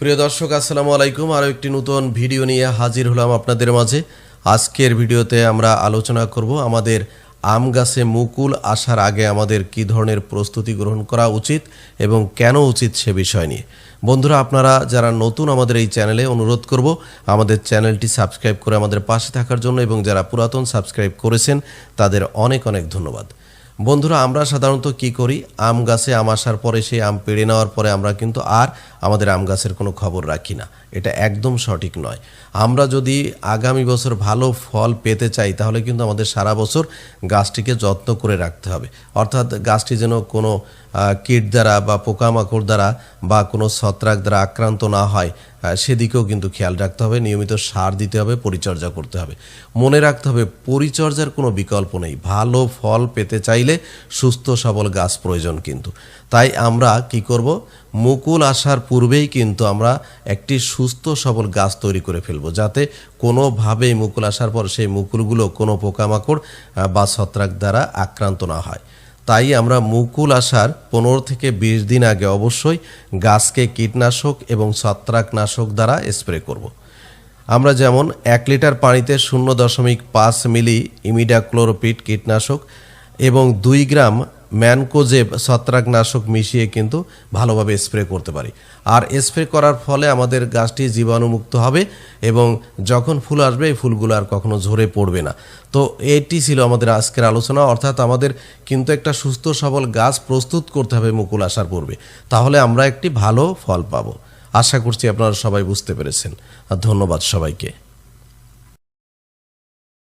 প্রিয় দর্শক, আসসালামু আলাইকুম। আরও একটি নতুন ভিডিও নিয়ে হাজির হলাম আপনাদের মাঝে। আজকের ভিডিওতে আমরা আলোচনা করব আমাদের আম গাছে মুকুল আসার আগে আমাদের কী ধরনের প্রস্তুতি গ্রহণ করা উচিত এবং কেন উচিত সে বিষয় নিয়ে। বন্ধুরা, আপনারা যারা নতুন আমাদের এই চ্যানেলে অনুরোধ করব, আমাদের চ্যানেলটি সাবস্ক্রাইব করে আমাদের পাশে থাকার জন্য এবং যারা পুরাতন সাবস্ক্রাইব করেছেন, তাদের অনেক অনেক ধন্যবাদ। বন্ধুরা, আমরা সাধারণত কি করি? আম গাছে আম আসার পরে, সেই আম পেড়ে নেওয়ার পরে আমরা কিন্তু আর আমাদের আম গাছের কোনো খবর রাখি না। এটা একদম সঠিক নয়। আমরা যদি আগামী বছর ভালো ফল পেতে চাই, তাহলে কিন্তু আমাদের সারা বছর গাছটিকে যত্ন করে রাখতে হবে। অর্থাৎ গাছটি যেন কোনো কীট দ্বারা বা পোকামাকড় দ্বারা বা কোনো ছত্রাক দ্বারা আক্রান্ত না হয় সেদিকেও কিন্তু খেয়াল রাখতে হবে। নিয়মিত সার দিতে হবে, পরিচর্যা করতে হবে। মনে রাখতে হবে, পরিচর্যার কোনো বিকল্প নেই। ভালো ফল পেতে চাইলে সুস্থ সবল গাছ প্রয়োজন কিন্তু। তাই আমরা কি করব? মুকুল আসার পূর্বেই কিন্তু আমরা একটি সুস্থ সবল গাছ তৈরি করে ফেলব, যাতে কোনোভাবেই মুকুল আসার পর সেই মুকুলগুলো কোনো পোকামাকড় বা ছত্রাক দ্বারা আক্রান্ত না হয়। তাই আমরা মুকুল আসার পনেরো থেকে বিশ দিন আগে অবশ্যই গাছকে কীটনাশক এবং ছত্রাকনাশক দ্বারা স্প্রে করব। আমরা যেমন এক লিটার পানিতে শূন্য দশমিক পাঁচ মিলি ইমিডাক্লোরোপিড কীটনাশক এবং দুই গ্রাম ম্যানকোজেব ছত্রাকনাশক মিশিয়ে কিন্তু ভালোভাবে স্প্রে করতে পারি। আর স্প্রে করার ফলে আমাদের গাছটি জীবাণুমুক্ত হবে এবং যখন ফুল আসবে, এই ফুলগুলো আর কখনো ঝরে পড়বে না। তো এটি ছিল আমাদের আজকের আলোচনা। অর্থাৎ আমাদের কিন্তু একটা সুস্থ সবল গাছ প্রস্তুত করতে হবে মুকুল আসার পূর্বে। তাহলে আমরা একটি ভালো ফল পাবো। আশা করছি আপনারা সবাই বুঝতে পেরেছেন। আর ধন্যবাদ সবাইকে।